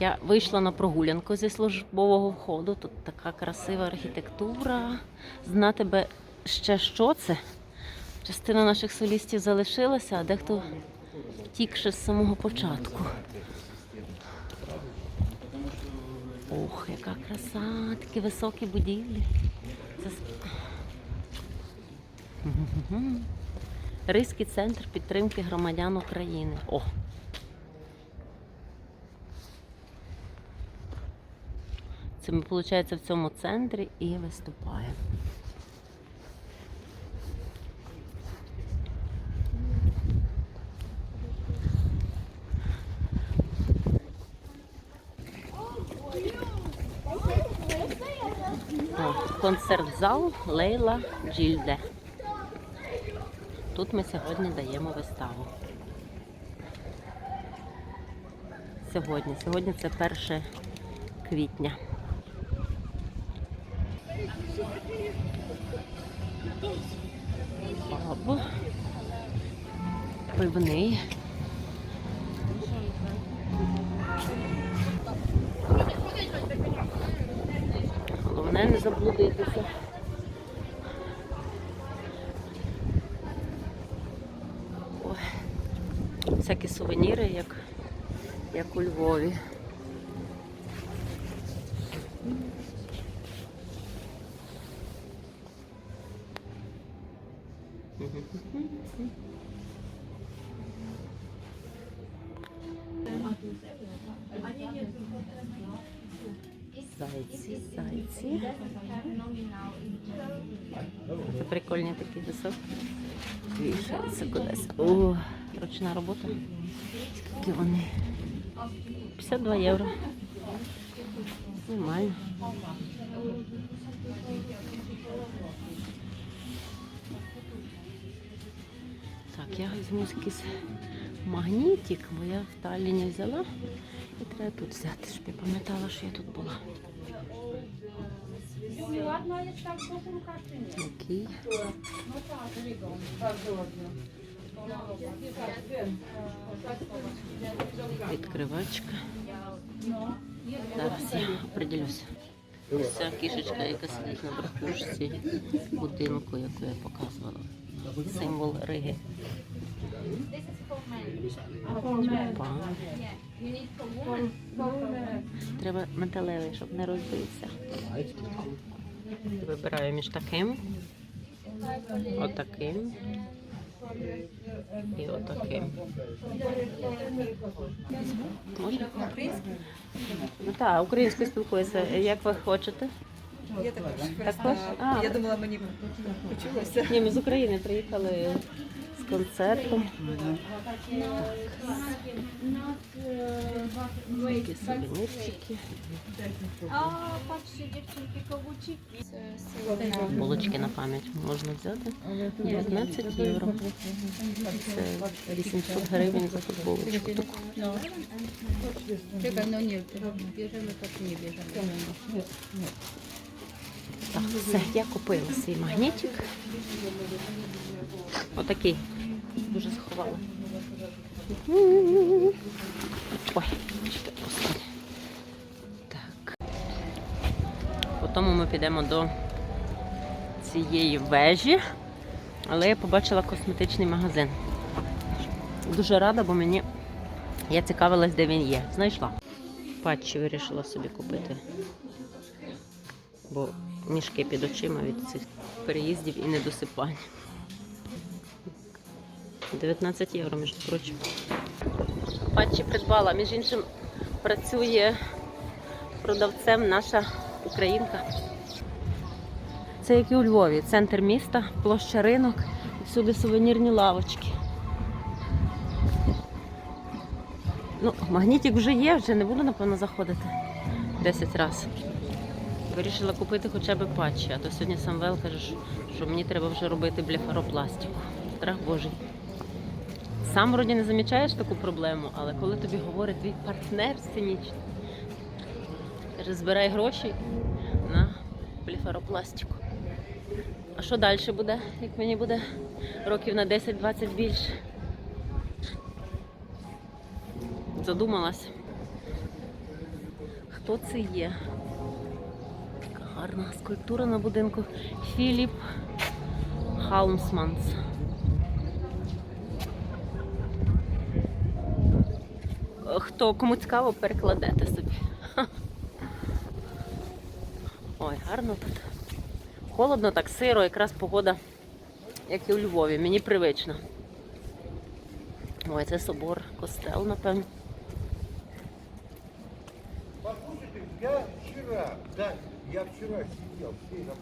Я вийшла на прогулянку зі службового входу. Тут така красива архітектура. Знати би ще що це. Частина наших солістів залишилася, а дехто втік ще з самого початку. Ох, яка краса, такі високі будівлі. Це... Ризький центр підтримки громадян України. О! Це ми, виходить, в цьому центрі і виступаємо. О, концерт-зал Лейла Джільде. Тут ми сьогодні даємо виставу. Сьогодні. Сьогодні це 1 квітня. Бабу. Пивний. Головне не заблудитися. Ой. Всякі сувеніри, як, як у Львові. Зайці, зайці. Прикольні такі високі. Вішаються кудись. О, ручна робота. Скільки вони? 52 євро. Нормально. Так, я візьму якийсь магнітик, бо я в Талліні взяла. І треба тут взяти, щоб я пам'ятала, що я тут була. Ładna. Відкривачка. Зараз я определюся. Ця кішечка, яка сидить на верхушці будинку, яку я показувала. Символ Риги. Треба металевий, щоб не розбився. Вибираю між таким, отаким і отаким. Можна? Ну так, українською спілкується, Як ви хочете? Я також. Також? А. Я думала, мені почулося. Ні, ми з України приїхали з концертом. Такі сувенірчики. Булочки на пам'ять можна взяти. 19 євро. Це 800 гривень за футболочку. таку. No. Czekaj, no nie, bierzemy to czy? Так, все, я купила свій магнітик. Отакий. Дуже сховала. Ой, чекай, господи. Так. Потім ми підемо до цієї вежі, але я побачила косметичний магазин. Дуже рада, бо мені я цікавилась, де він є. Знайшла. Патчі вирішила собі купити бо мішки під очима від цих переїздів і недосипань. 19 євро, між прочим. Патчі придбала, між іншим, працює продавцем наша українка. Це як і у Львові, центр міста, площа ринок, всюди сувенірні лавочки. Ну, магнітик вже є, вже не буду, напевно, заходити 10 разів. Вирішила купити хоча б патчі, а то сьогодні Самвел каже, що- мені треба вже робити блефаропластику. Страх Божий. Сам вроді не замічаєш таку проблему, але коли тобі говорить твій партнер сценічний, каже, збирай гроші на блефаропластику. А що далі буде, як мені буде років на 10-20 більше? Задумалась. хто це є. Така гарна скульптура на будинку. Філіп Хаумсманс. Хто кому цікаво, перекладете собі. Ой, гарно тут. Холодно, так сиро, якраз погода, як і у Львові. Мені привично. Ой, це собор, костел, напевно. Послушайте, я вчера, да, я вчера сидел, все на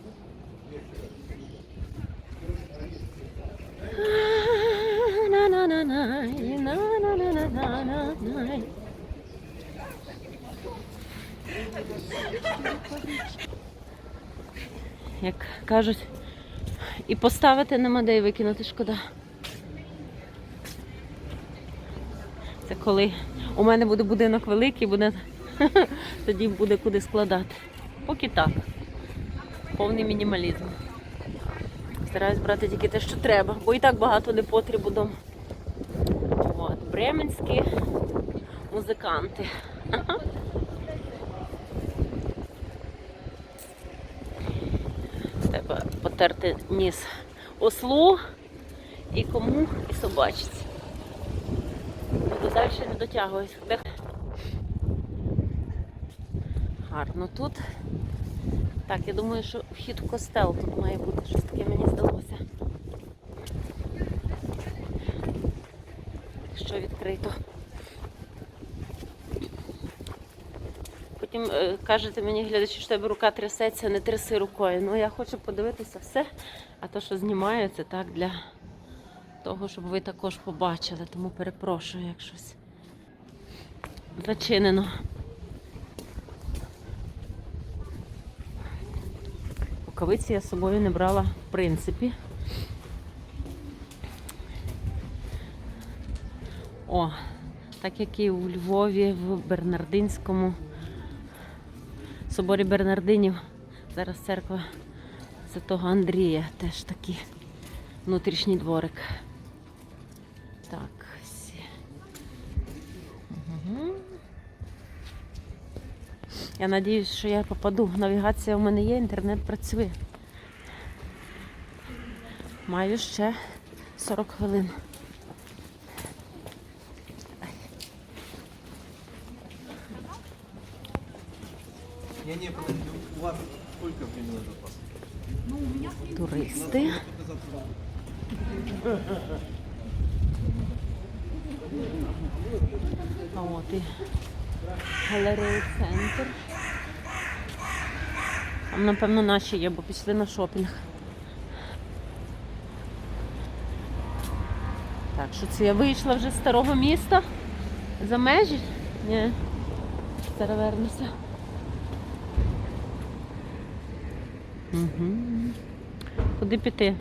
Як кажуть, і поставити нема де і викинути шкода. Це коли у мене буде будинок великий, буде тоді буде куди складати. Поки так. Повний мінімалізм. Стараюсь брати тільки те, що треба, бо і так багато непотрібу дома. От, бременські музиканти. Треба потерти ніс ослу і кому, і собачці. Буду далі не дотягуюсь. Гарно тут. Так, я думаю, що вхід в костел тут має бути. Щось таке мені здалося. Що відкрито. Потім е, кажете мені, глядачі, що тебе рука трясеться, не тряси рукою. Ну я хочу подивитися все, а то, що знімаю, це так для того, щоб ви також побачили. Тому перепрошую, як щось зачинено. Рукавиці я з собою не брала в принципі. О, так як і у Львові в Бернардинському соборі Бернардинів. Зараз церква Святого Андрія теж такий внутрішній дворик. Так, всі. Я надіюсь, що я попаду. Навігація в мене є, інтернет працює. Маю ще 40 хвилин. Не-не, подожди, у вас сколько времени запас? Туристи. А от і галерея центр. Там, напевно, наші є, бо пішли на шопінг. Так, що це я вийшла вже з старого міста? За межі? Ні. Зараз вернуся. Угу. Куди піти?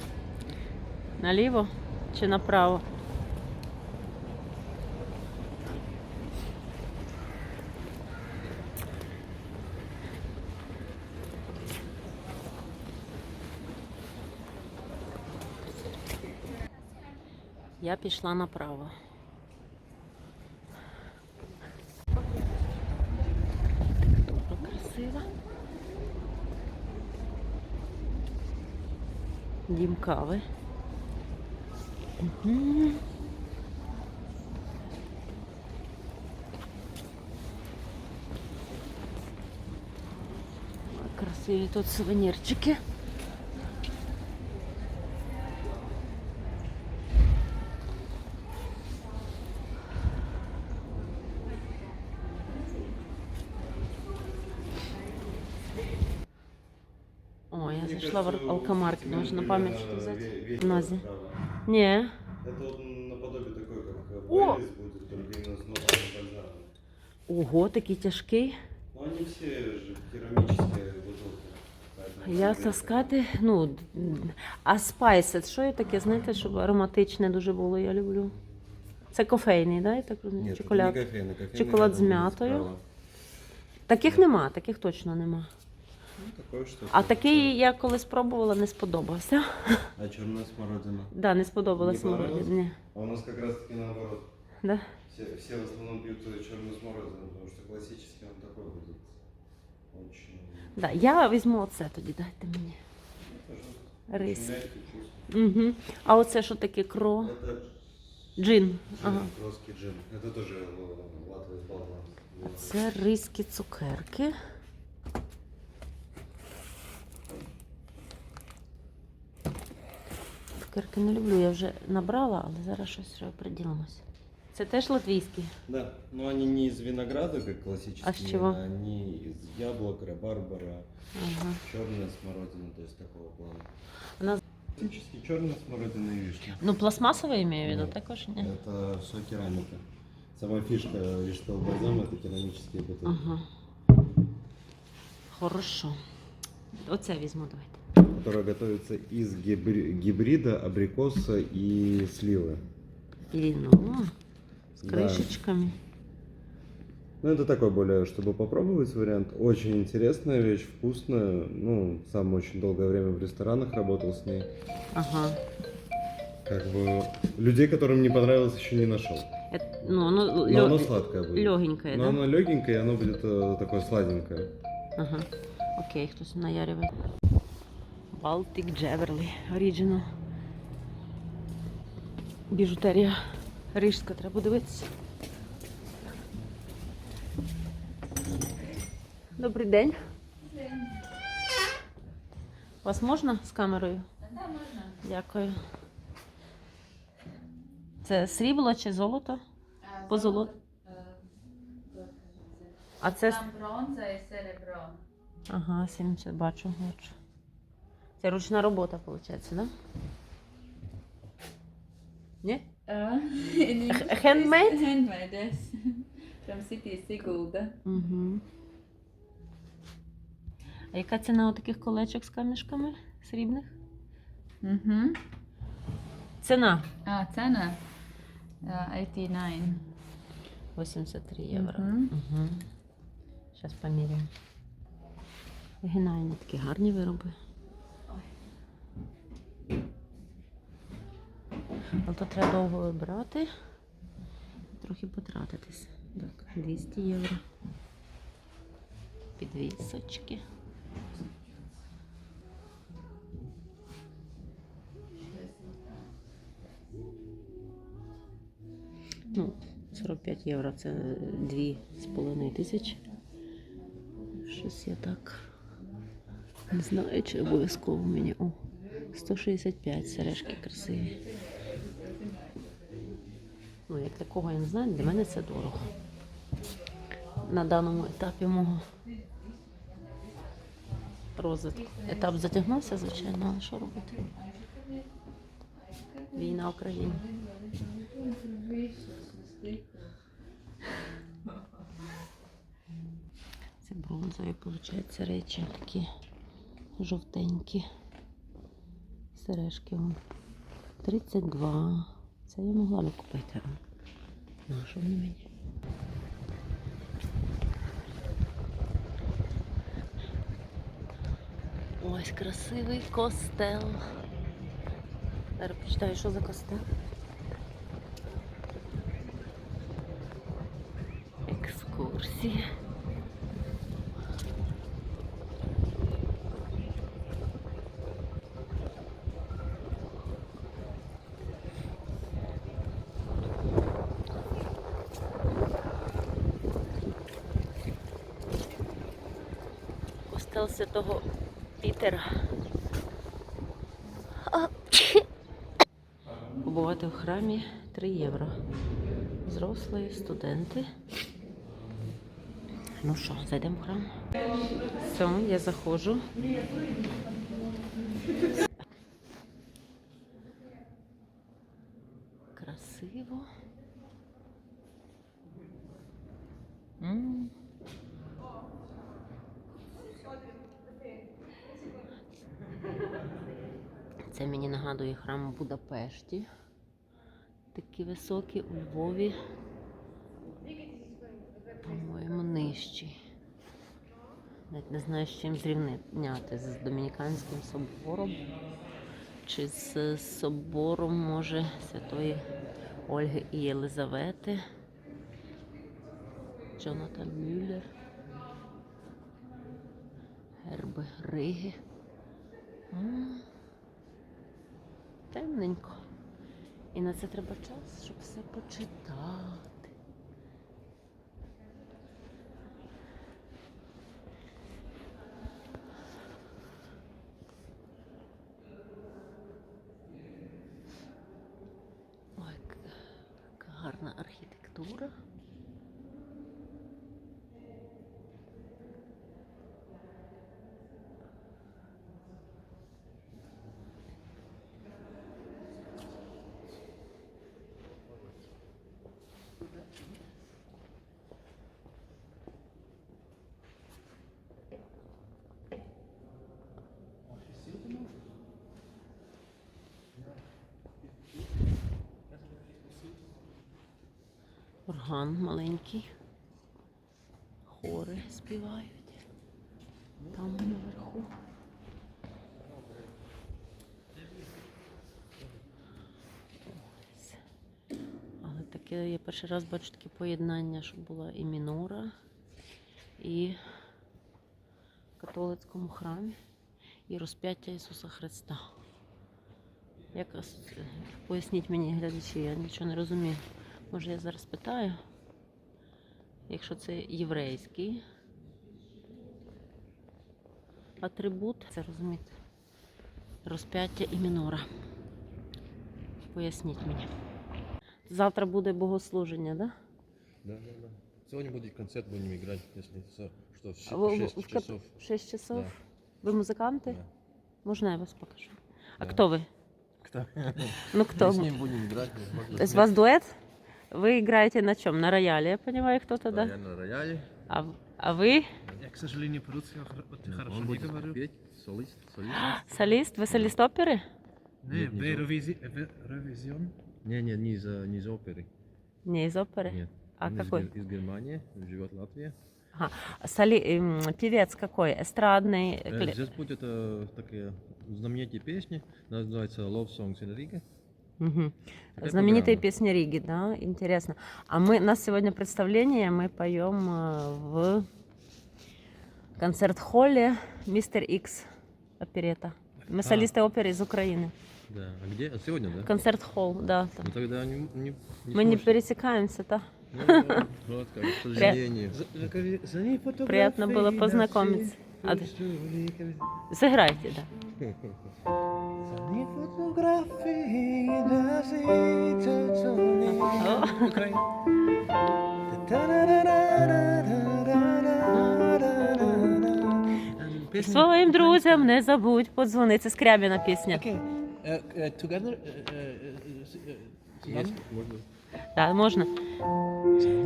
Наліво чи направо? Я пішла направо. Дім кави. Мгм. Красиві тут сувенірчики. я зайшла в алкомаркет, може на пам'ять що взяти. В нозі. Ні. Это вот наподобие такой, как О! Бейлис будет, только именно с нотками бальзама. Ого, такий тяжкий. Но они все же керамические бутылки. поэтому Я там таскати, ну, а спайс, що є таке, знаєте, щоб ароматичне дуже було, я люблю. Це кофейний, да, я так розумію? Нет, Чоколад. это не кофейный, кофейный Чоколад это з будет м'ятою. справа. Таких нема, таких точно нема. Ну, такое что А такий я коли спробувала, не сподобався. А черная смородина? Да, не сподобалась Не понравилось? смородина. Ні. А у нас как раз таки наоборот. Да? Все, все в основном пьют черную смородину, потому что классически он такой будет. Очень, Да, я візьму оце тоді, дайте мені. Рис. очень мягкий, вкусный. Угу. А оце що таке кро? Это Джин. Ага. джин, русский джин. Это тоже э, Латвия с баллоном. Це ризькі цукерки. Цукерки не люблю, я вже набрала, але зараз щось ще приділимося. Це теж латвійські. Да, но они не из винограда, как классические, А с чего? они из яблок, рабарбара, Ага. черная смородина, то есть такого плана. Она- Классически черная смородина и вишня. Ну, пластмасове я маю в виду Нет. також, ні? Это все керамика. Сама фишка вишневого бальзама это керамические бутылки. Ага. Хорошо. Оце візьму, давайте. Которая готовится из гибри- гибрида, абрикоса и сливы. І, ну, з Да. Ну, это такой более, чтобы попробовать вариант. Очень интересная вещь, вкусная. Ну, сам очень долгое время в ресторанах работал с ней. Ага. Как бы людей, которым не понравилось, еще не нашел. Е, Ну, ну, Но лё- оно сладкое будет. легенькое, Но да? оно легенькое, и оно будет э, такое сладенькое. Ага. Окей, хтось наярює. Baltic Jewelry Original. Біжутерія рижська, треба подивитися. Добрий день. Вас можна з камерою? Так, можна. Дякую. Це срібло чи золото? По золоту. А це. Там бронза і серебро. Ага, 70, бачу, бачу. Це ручна робота, виходить, да? Ні? Х- Handmade? Handmade, yes. From City Sigulda. Угу. А яка ціна у таких колечок з камішками срібних? Угу. Ціна А, ціна? Uh, 89. 83 євро. Мгм. Угу. Зараз поміряємо. Такі гарні вироби. Але то треба довго вибирати. Трохи потратитись. Так, 200 євро. Підвісочки. Ну, 45 євро це 2,5 тисячі. Щось я так не знаю, чи обов'язково мені. О, 165 сережки красиві. Ну, як такого я не знаю, для мене це дорого. На даному етапі мого розвитку. Етап затягнувся, звичайно, але що робити? Війна в Україні. Це бронзові, виходить, речі такі жовтенькі. Сережки вон. 32. Це я могла би купити. На що вони мені? Ось красивий костел. Зараз почитаю, що за костел. Екскурсії. Костел того Пітера. Побувати в храмі 3 євро. Взрослі, студенти. Ну що, зайдемо в храм? Все, я заходжу. Мені храм в Будапешті. Такі високі у Львові. По-моєму, нижчі. Навіть не знаю, з чим зрівняти з Домініканським собором чи з собором, може, Святої Ольги і Єлизавети. Джонатан Мюллер. Герби Риги. Темненько. І на це треба час, щоб все почитати. Ой, к- яка гарна архітектура. Орган маленький. Хори співають. Там наверху. Але таке я перший раз бачу таке поєднання, щоб була і мінора, і в католицькому храмі, і розп'яття Ісуса Христа. Як поясніть мені, глядачі, я нічого не розумію. Може, я зараз питаю, якщо це єврейський атрибут, це розумієте, розп'яття і мінора. Поясніть мені. Завтра буде богослуження, так? Да, да, да. Сегодня будет концерт, будем играть, если со- что, в Да? В- в- 6 в кат- часов. в 6 часов. Да. Ви музиканти? Да. Можна я вас покажу? А Да. хто ви? Кто? Ну хто? Мы с ним будем играть. То есть у вас дуэт? Вы играете на чем? На рояле, я понимаю, кто-то, да? Я на рояле. А, а вы Я, к сожалению, по-русски Он хорошо не говорю. петь, солист, солист. солист? Вы солист оперы? Не, Нет, не в знаю. Евровизи- в Евровизион. Не, не, не из, э, не из оперы. Не из оперы? Нет. А Он из какой? Гер- Из Германии, живет в Латвии. Соли... м, Певец какой? Эстрадный? Э, Здесь будет э, такие знаменитые песни, называется Love Songs in Riga. Мгм. Такая Знаменитые программа. песни Риги, да? Интересно. А мы, у нас сегодня представление, мы поем э, в концерт-холле Мистер Икс оперета. Мы А. солисты оперы из Украины. Да. А где? А сегодня, да? Концерт-холл, да. там. Ну тогда не, не, Мы не сможете. пересекаемся, да? Ну, да, вот как, к сожалению. Приятно было познакомиться. А Сыграйте, да. О, Своїм друзям не забудь подзвонити. Це скрябіна пісня. Okay. Uh, uh, together. Uh, uh, uh, Есть, можно. Так, можна.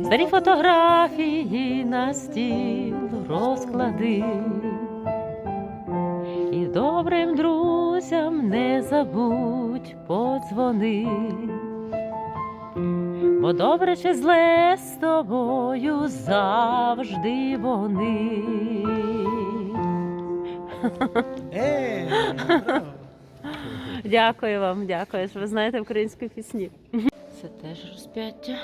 Старі фотографії на стіл розклади. І добрим друзям не забудь подзвони. Бо добре чи зле з тобою завжди вони. Bravo. Дякую вам, дякую, що ви знаєте українські пісні. Це теж розп'яття.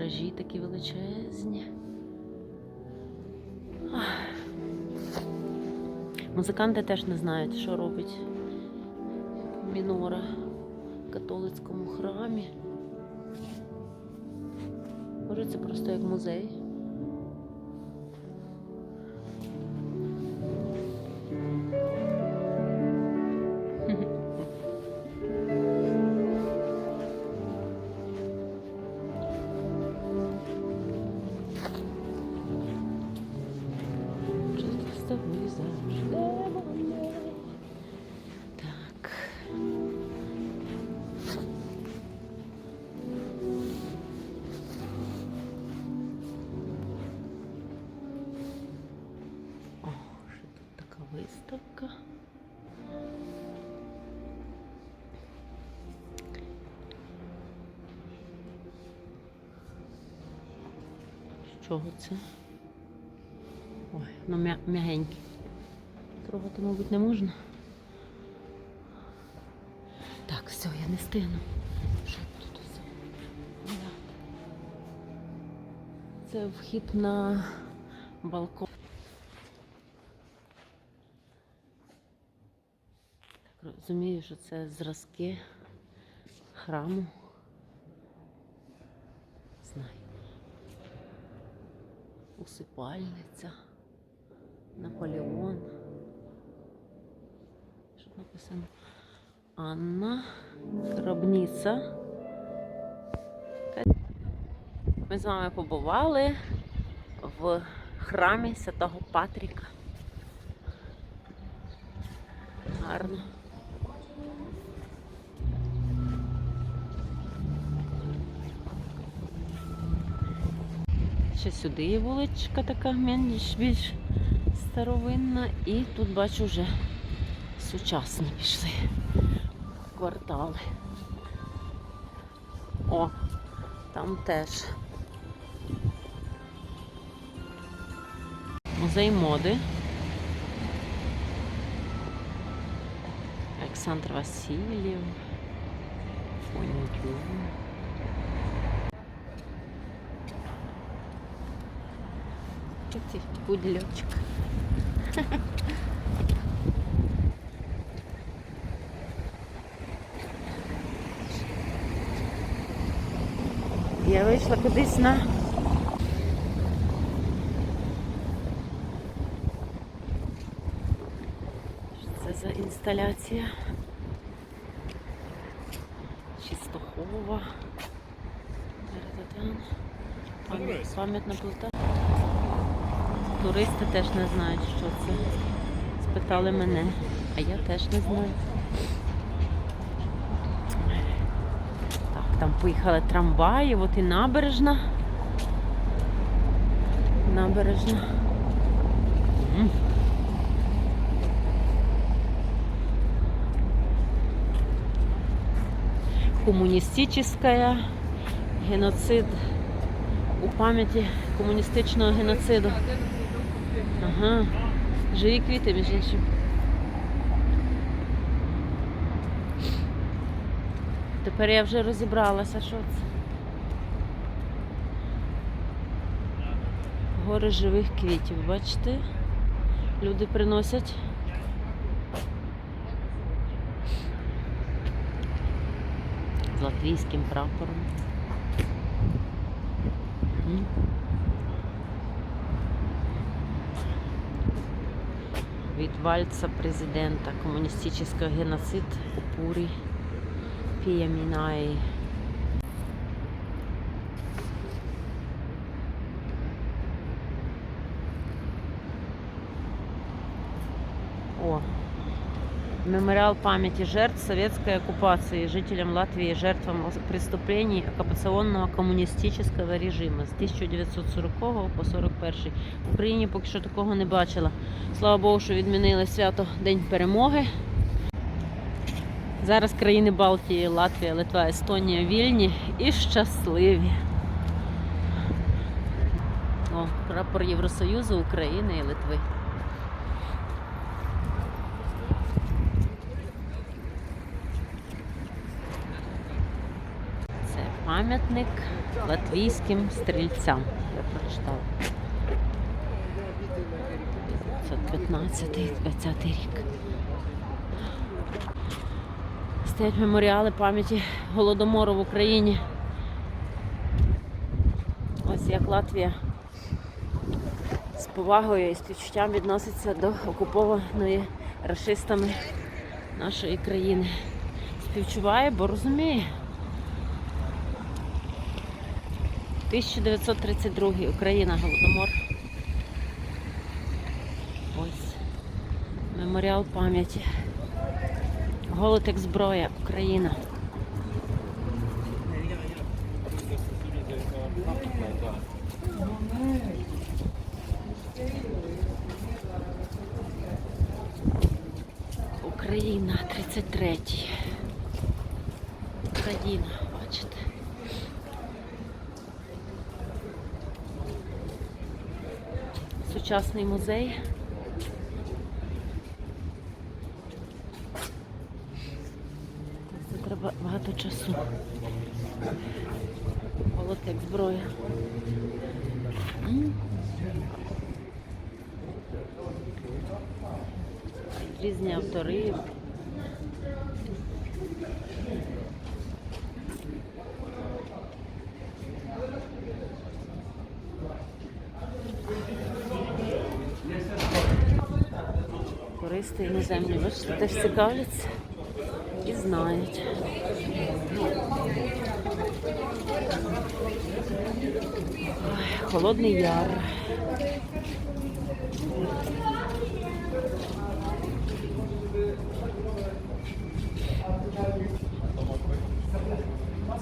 Вітражі такі величезні. Музиканти теж не знають, що робить мінора в католицькому храмі. Може, це просто як музей. Чого це? Ой, ну м'я- м'ягеньке. Трогати, мабуть, не можна. Так, все, я не стигну. Що тут усе? Це вхід на балкон. Розумію, що це зразки храму. Знаю. Усипальниця. Наполеон. Що написано? Анна. Гробниця. Ми з вами побували в храмі Святого Патріка. Гарно. Ще сюди є вуличка така менш більш старовинна. І тут бачу вже сучасні пішли квартали. О, там теж. Музей моди. Олександр Васильєв. Фонтюн. Такий пудльочок. Я вийшла кудись на Що це за інсталяція? Чистохова. Пам'ятна плита. Туристи теж не знають, що це. Спитали мене, а я теж не знаю. Так, там поїхали трамваї, от і набережна. Набережна. Комуністична геноцид у пам'яті комуністичного геноциду. Ага. Живі квіти, між іншим. Тепер я вже розібралася, що це. Гори живих квітів, бачите? Люди приносять. З латвійським прапором. Від вальца президента комуністичний геноцид у Пурі. Піямінаї. О, мемориал памяти жертв советской оккупации жителям Латвии, жертвам преступлений оккупационного комуністичного режиму з 1940 по 41. В Україні поки що такого не бачила. Слава Богу, що відмінили свято День перемоги. Зараз країни Балтії, Латвія, Литва, Естонія вільні і щасливі. О, прапор Євросоюзу, України і Литви. Це пам'ятник латвійським стрільцям. Я прочитала. 1915-20 рік. Стоять меморіали пам'яті Голодомору в Україні. Ось як Латвія з повагою і співчуттям відноситься до окупованої расистами нашої країни. Співчуває, бо розуміє. 1932 Україна, Голодомор. Ось. Меморіал пам'яті. Голод як зброя, Україна. Україна, 33-й. Україна, бачите. Сучасний музей. Це треба багато часу. Голод як зброя. Різні автори. Туристи іноземні, бачите, теж цікавляться і знають. Холодний яр.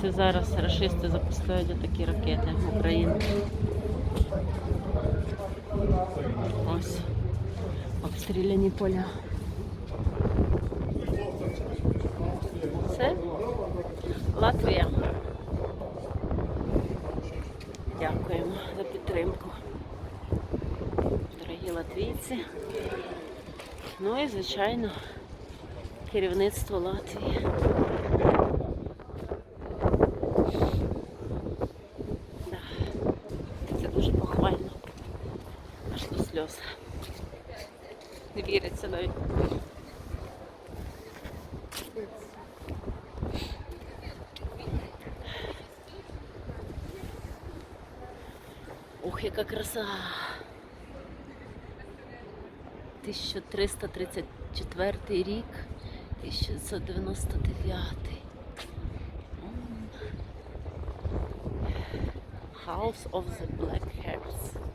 Це зараз рашисти запускають такі ракети в Україну. Ось обстріляні поля. Це Латвія. Дякуємо за підтримку. Дорогі латвійці. Ну і, звичайно, керівництво Латвії. Да. Це дуже похвально. Аж до сльоз. Не віриться навіть. Ух, яка краса! 1334 рік, 1999. House of the Black Hairs.